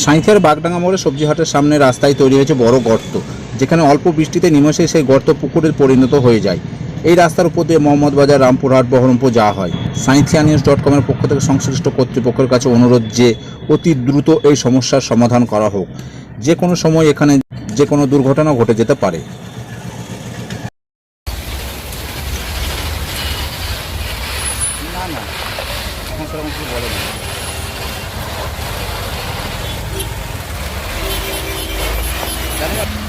সাঁইথিয়ার বাগডাঙ্গা মোড়ে সবজি হাটের সামনে রাস্তায় তৈরি হয়েছে বড় গর্ত। যেখানে অল্প বৃষ্টিতে নিমেষে সেই গর্ত পুকুরে পরিণত হয়ে যায়। এই রাস্তার উপর দিয়ে মোহাম্মদবাজার রামপুরহাট, বহরমপুর যাওয়া হয়। সাঁইথিয়া নিউজ ডট কমের পক্ষ থেকে সংশ্লিষ্ট কর্তৃপক্ষের কাছে অনুরোধ যে অতি দ্রুত এই সমস্যার সমাধান করা হোক। যে কোনো সময় এখানে যে কোনো দুর্ঘটনা ঘটে যেতে পারে। না না সেরকম কিছু Dale.